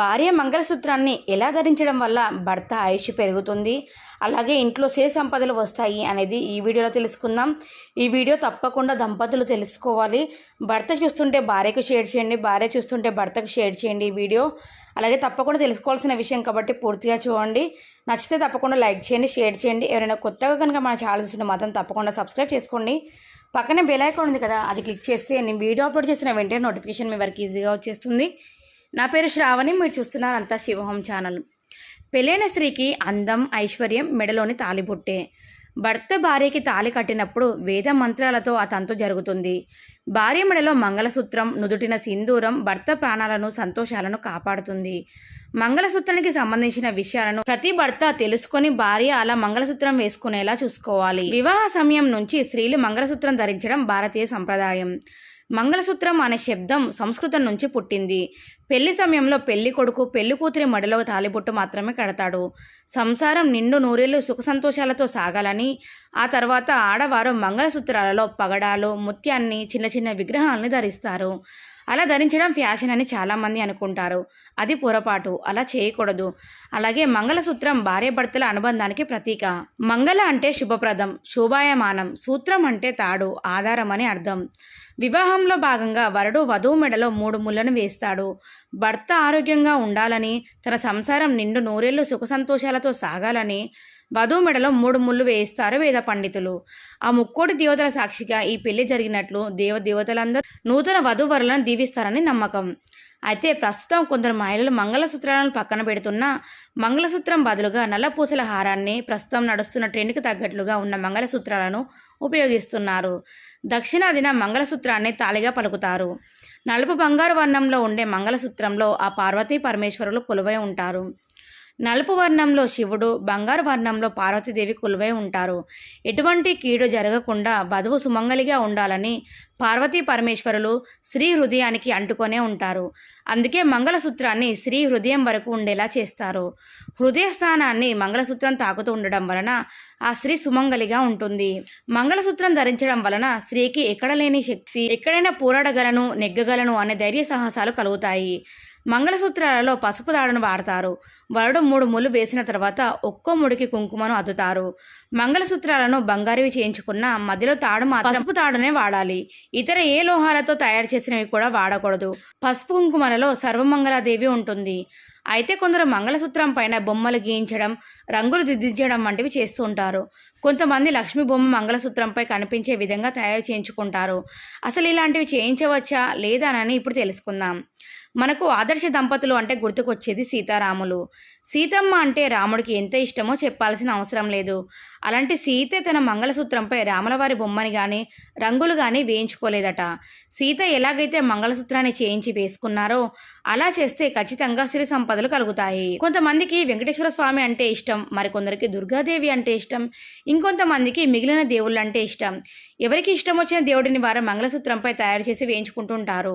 భార్య మంగళసూత్రాన్ని ఎలా ధరించడం వల్ల భర్త ఆయుష్ పెరుగుతుంది? అలాగే ఇంట్లో సిరి సంపదలు వస్తాయి అనేది ఈ వీడియోలో తెలుసుకుందాం. ఈ వీడియో తప్పకుండా దంపతులు తెలుసుకోవాలి. భర్త చూస్తుంటే భార్యకు షేర్ చేయండి భార్య చూస్తుంటే భర్తకు షేర్ చేయండి ఈ వీడియో. అలాగే తప్పకుండా తెలుసుకోవాల్సిన విషయం కాబట్టి పూర్తిగా చూడండి. నచ్చితే తప్పకుండా లైక్ చేయండి షేర్ చేయండి. ఎవరైనా కొత్తగా కనుక మన ఛానల్ చూస్తుంటే మాత్రం తప్పకుండా సబ్స్క్రైబ్ చేసుకోండి. పక్కనే బెల్ ఐకాన్ ఉంది కదా అది క్లిక్ చేస్తే నేను వీడియో అప్లోడ్ చేసిన వెంటనే నోటిఫికేషన్ మీ వరకు ఈజీగా వచ్చేస్తుంది. నా పేరు శ్రావణి మీరు చూస్తున్నారు అంతా శివహోం ఛానల్. పెళ్ళైన స్త్రీకి అందం ఐశ్వర్యం మెడలోని తాలిబుట్టే. భర్త భార్యకి తాలి కట్టినప్పుడు వేద మంత్రాలతో ఆ తంతు జరుగుతుంది. భార్య మెడలో మంగళసూత్రం నుదుటిన సింధూరం భర్త ప్రాణాలను సంతోషాలను కాపాడుతుంది. మంగళసూత్రానికి సంబంధించిన విషయాలను ప్రతి భర్త తెలుసుకొని భార్య అలా మంగళసూత్రం వేసుకునేలా చూసుకోవాలి. వివాహ సమయం నుంచి స్త్రీలు మంగళసూత్రం ధరించడం భారతీయ సంప్రదాయం. మంగళసూత్రం అనే శబ్దం సంస్కృతం నుంచి పుట్టింది. పెళ్ళి సమయంలో పెళ్ళి కొడుకు పెళ్ళి కూతురి మడిలో తాలిబొట్టు మాత్రమే కడతాడు. సంసారం నిండు నూరేళ్ళు సుఖ సంతోషాలతో సాగాలని ఆ తర్వాత ఆడవారు మంగళసూత్రాలలో పగడాలు ముత్యాన్ని చిన్న చిన్న విగ్రహాలని ధరిస్తారు. అలా ధరించడం ఫ్యాషన్ అని చాలామంది అనుకుంటారు. అది పొరపాటు. అలా చేయకూడదు. అలాగే మంగళసూత్రం భార్యాభర్తల అనుబంధానికి ప్రతీక. మంగళ అంటే శుభప్రదం శోభాయమానం సూత్రం అంటే తాడు ఆధారం అని అర్థం. వివాహంలో భాగంగా వరుడు వధువు మెడలో మూడు ముళ్ళను వేస్తాడు. భర్త ఆరోగ్యంగా ఉండాలని తన సంసారం నిండు నూరేళ్ళు సుఖ సంతోషాలతో సాగాలని వధువు మెడలో మూడు ముళ్ళు వేయిస్తారు వేద పండితులు. ఆ ముక్కోటి దేవతల సాక్షిగా ఈ పెళ్ళి జరిగినట్లు దేవ దేవతలందరూ నూతన వధూవరులను దీవిస్తారని నమ్మకం. అయితే ప్రస్తుతం కొందరు మహిళలు మంగళసూత్రాలను పక్కన పెడుతున్నా మంగళసూత్రం బదులుగా నల్లపూసల హారాన్ని ప్రస్తుతం నడుస్తున్న ట్రెండ్కి తగ్గట్లుగా ఉన్న మంగళసూత్రాలను ఉపయోగిస్తున్నారు. దక్షిణాదిన మంగళసూత్రాన్ని తాలిగా పలుకుతారు. నలుపు బంగారు వర్ణంలో ఉండే మంగళసూత్రంలో ఆ పార్వతీ పరమేశ్వరులు కొలువై ఉంటారు. నలుపు వర్ణంలో శివుడు బంగారు వర్ణంలో పార్వతీదేవి కొలువై ఉంటారు. ఎటువంటి కీడు జరగకుండా వధువు సుమంగలిగా ఉండాలని పార్వతీ పరమేశ్వరులు స్త్రీ హృదయానికి అంటుకొనే ఉంటారు. అందుకే మంగళసూత్రాన్ని స్త్రీ హృదయం వరకు ఉండేలా చేస్తారు. హృదయ స్థానాన్ని మంగళసూత్రం తాకుతూ ఉండడం వలన ఆ స్త్రీ సుమంగలిగా ఉంటుంది. మంగళసూత్రం ధరించడం వలన స్త్రీకి ఎక్కడ లేని శక్తి ఎక్కడైనా పోరాడగలను నెగ్గగలను అనే ధైర్య సాహసాలు కలుగుతాయి. మంగళసూత్రాలలో పసుపు దాడును వాడతారు. వరుడు మూడు ముళ్ళు వేసిన తర్వాత ఒక్కో ముడికి కుంకుమను అద్దుతారు. మంగళసూత్రాలను బంగారువి చేయించుకున్న మధ్యలో తాడు మాత్రం పసుపు తాడునే వాడాలి. ఇతర ఏ లోహాలతో తయారు చేసినవి కూడా వాడకూడదు. పసుపు కుంకుమలలో సర్వమంగళాదేవి ఉంటుంది. అయితే కొందరు మంగళసూత్రం పైన బొమ్మలు గీయించడం రంగులు దిద్దించడం వంటివి చేస్తూ ఉంటారు. కొంతమంది లక్ష్మీ బొమ్మ మంగళసూత్రంపై కనిపించే విధంగా తయారు చేయించుకుంటారు. అసలు ఇలాంటివి చేయించవచ్చా? లేదా? అని ఇప్పుడు తెలుసుకుందాం. మనకు ఆదర్శ దంపతులు అంటే గుర్తుకొచ్చేది సీతారాములు. సీతమ్మ అంటే రాముడికి ఎంత ఇష్టమో చెప్పాల్సిన అవసరం లేదు. అలాంటి సీత తన మంగళసూత్రంపై రాములవారి బొమ్మని కానీ రంగులు కానీ వేయించుకోలేదట. సీత ఎలాగైతే మంగళసూత్రాన్ని చేయించి వేసుకున్నారో అలా చేస్తే ఖచ్చితంగా సిరి సంపదలు కలుగుతాయి. కొంతమందికి వెంకటేశ్వర స్వామి అంటే ఇష్టం మరికొందరికి దుర్గాదేవి అంటే ఇష్టం ఇంకొంతమందికి మిగిలిన దేవుళ్ళు అంటే ఇష్టం. ఎవరికి ఇష్టం వచ్చిన దేవుడిని వారు మంగళసూత్రంపై తయారు చేసి వేయించుకుంటుంటారు.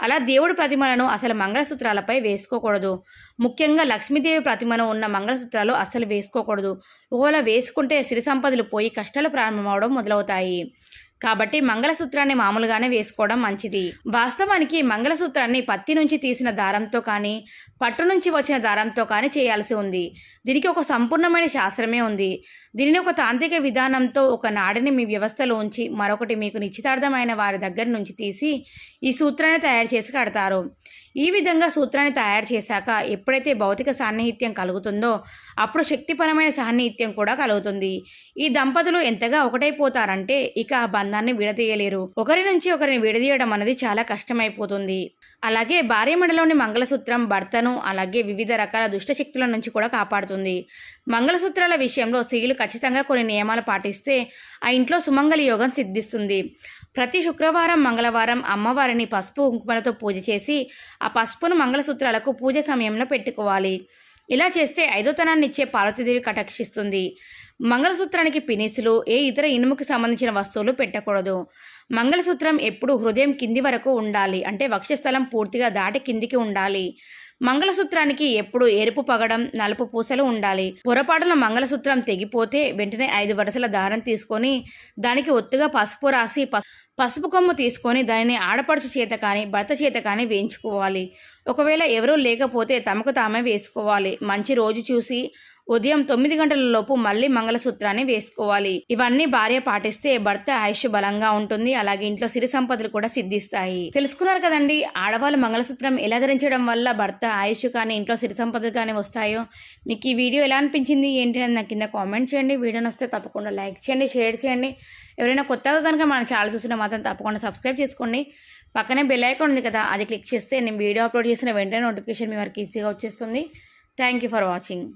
అలా దేవుడి ప్రతిమలను అసలు మంగళసూత్రాలపై వేసుకోకూడదు. ముఖ్యంగా లక్ష్మీదేవి ప్రతిమను ఉన్న మంగళసూత్రాలు అసలు వేసుకోకూడదు. ఒకవేళ వేసుకుంటే సిరి సంపదలు పోయి కష్టాలు ప్రారంభమవడం మొదలవుతాయి. కాబట్టి మంగళసూత్రాన్ని మామూలుగానే వేసుకోవడం మంచిది. వాస్తవానికి మంగళసూత్రాన్ని పత్తి నుంచి తీసిన దారంతో కానీ పట్టు నుంచి వచ్చిన దారంతో కానీ చేయాల్సి ఉంది. దీనికి ఒక సంపూర్ణమైన శాస్త్రమే ఉంది. దీనిని ఒక తాంత్రిక విధానంతో ఒక నాడిని మీ వ్యవస్థలో ఉంచి మరొకటి మీకు నిశ్చితార్థమైన వారి దగ్గర నుంచి తీసి ఈ సూత్రాన్ని తయారు చేసి కడతారు. ఈ విధంగా సూత్రాన్ని తయారు చేశాక ఎప్పుడైతే భౌతిక సాన్నిహిత్యం కలుగుతుందో అప్పుడు శక్తిపరమైన సాన్నిహిత్యం కూడా కలుగుతుంది. ఈ దంపతులు ఎంతగా ఒకటైపోతారంటే ఇక ఆ బంధాన్ని విడదీయలేరు. ఒకరి నుంచి ఒకరిని విడదీయడం అనేది చాలా కష్టమైపోతుంది. అలాగే భార్య మెడలోని మంగళసూత్రం భర్తను అలాగే వివిధ రకాల దుష్టశక్తుల నుంచి కూడా కాపాడుతుంది. మంగళసూత్రాల విషయంలో స్త్రీలు ఖచ్చితంగా కొన్ని నియమాలు పాటిస్తే ఆ ఇంట్లో సుమంగళ యోగం సిద్ధిస్తుంది. ప్రతి శుక్రవారం మంగళవారం అమ్మవారిని పసుపు కుంకుమలతో పూజ చేసి ఆ పసుపును మంగళసూత్రాలకు పూజ సమయంలో పెట్టుకోవాలి. ఇలా చేస్తే ఐదోతనాన్ని ఇచ్చే పార్వతీదేవి కటాక్షిస్తుంది. మంగళసూత్రానికి పినిసులు ఏ ఇతర ఇనుముకి సంబంధించిన వస్తువులు పెట్టకూడదు. మంగళసూత్రం ఎప్పుడు హృదయం కింది వరకు ఉండాలి. అంటే వక్షస్థలం పూర్తిగా దాటి కిందికి ఉండాలి. మంగళసూత్రానికి ఎప్పుడు ఎరుపు పగడం నలుపు పూసలు ఉండాలి. పొరపాటున మంగళసూత్రం తెగిపోతే వెంటనే ఐదు వరుసల దారం తీసుకొని దానికి ఒత్తుగా పసుపు రాసి పసుపు కొమ్ము తీసుకొని దానిని ఆడపడుచు చేత కానీ భర్త చేత కానీ వేయించుకోవాలి. ఒకవేళ ఎవరూ లేకపోతే తమకు తామే వేసుకోవాలి. మంచి రోజు చూసి ఉదయం తొమ్మిది గంటల లోపు మళ్ళీ మంగళసూత్రాన్ని వేసుకోవాలి. ఇవన్నీ భార్య పాటిస్తే భర్త ఆయుష్ బలంగా ఉంటుంది. అలాగే ఇంట్లో సిరి సంపదలు కూడా సిద్ధిస్తాయి. తెలుసుకున్నారు కదండి ఆడవాళ్ళు మంగళసూత్రం ఎలా ధరించడం వల్ల భర్త ఆయుష్ కానీ ఇంట్లో సిరి సంపదలు కానీ వస్తాయో? మీకు ఈ వీడియో ఎలా అనిపించింది? ఏంటి అని నాకు కింద కామెంట్ చేయండి. వీడియో నస్తే తప్పకుండా లైక్ చేయండి షేర్ చేయండి. ఎవరైనా కొత్తగా కనుక మన ఛానల్ చూసినా మాత్రం తప్పకుండా సబ్స్క్రైబ్ చేసుకోండి. పక్కనే బెల్ ఐకాన్ ఉంది కదా అది క్లిక్ చేస్తే నేను వీడియో అప్లోడ్ చేసిన వెంటనే నోటిఫికేషన్ మీ వరకు ఈజీగా వచ్చేస్తుంది. Thank you for watching.